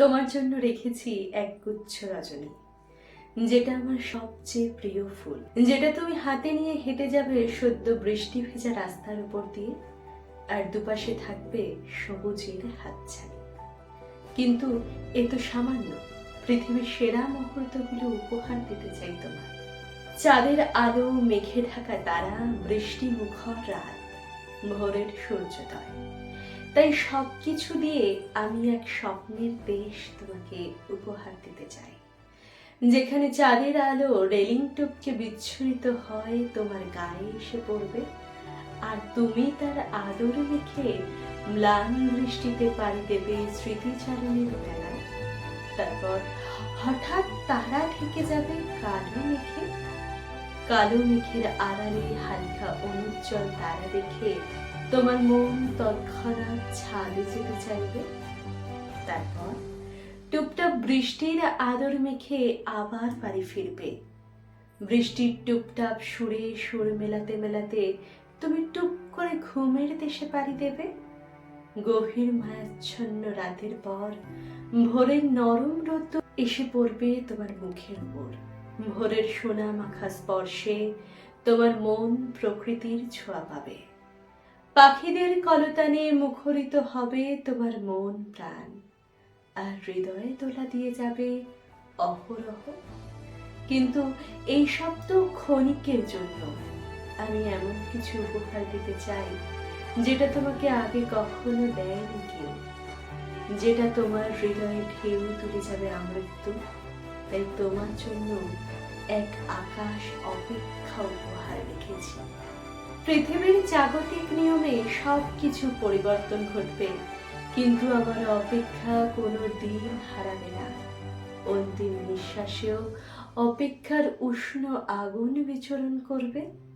তোমার জন্য রেখেছি এক গুচ্ছ রজনী, যেটা আমার সবচেয়ে প্রিয় ফুল। যেটা তুমি হাতে নিয়ে হেঁটে যাবে সদ্য বৃষ্টি ভেজা রাস্তার উপর দিয়ে, আর দুপাশে থাকবে সবুজের হাতছানি। কিন্তু এ তো সামান্য, পৃথিবীর সেরা মুহূর্তগুলো উপহার দিতে চাই তোমার চাঁদের আলো, মেঘে ঢাকা তারা, বৃষ্টি মুখর রাত, ভোরের সূর্যোদয়। তাই সবকিছু দিয়ে আমি এক স্বপ্নের দেশ তোমাকে উপহার দিতে চাই। যেখানে চাঁদের আলো রেলিং টপকে বিচ্ছুরিত হয়, তোমার গায়ে এসে পড়বে। আর তুমি তার আদর মেখে ম্লান দৃষ্টিতে পাড়ি দেবে স্মৃতিচারণের বেলায় তারপর হঠাৎ তারা ঢেকে যাবে কালো মেঘে। কালো মেঘের আড়ালে হালকা অনুজ্জ্বল তারা দেখে তোমার মন তৎক্ষণাৎ ছাদে যেতে চাইবে। তারপর টুপটাপ বৃষ্টির আদর মেখে আবার বাড়ি ফিরবে। বৃষ্টির টুপটাপ সুরে সুর মেলাতে মেলাতে তুমি টুপ করে ঘুমের দেশে পাড়ি দেবে। গভীর মায়াচ্ছন্ন রাতের পর ভোরের নরম রোদ এসে পড়বে তোমার মুখের উপর। ভোরের সোনা মাখা স্পর্শে তোমার মন প্রকৃতির ছোঁয়া পাবে। পাখিদের কলতানে মুখরিত হবে তোমার মন প্রাণ। আর হৃদয়ে তোলা দিয়ে যাবে অহরহ। কিন্তু এই সব তো ক্ষণিকের জন্য। আমি এমন কিছু উপহার দিতে চাই, যেটা তোমাকে আগে কখনো দেয়নি কেউ। যেটা তোমার হৃদয়ে ঢেউ তুলে যাবে আমৃত্যু। তাই তোমার জন্য এক আকাশ অপেক্ষা উপহার রেখেছি পৃথিবীর জাগতিক নিয়মে সব কিছু পরিবর্তন ঘটবে। কিন্তু আমার অপেক্ষা কোনো দিন হারাবে না। অন্তিম নিঃশ্বাসেও অপেক্ষার উষ্ণ আগুন বিচরণ করবে।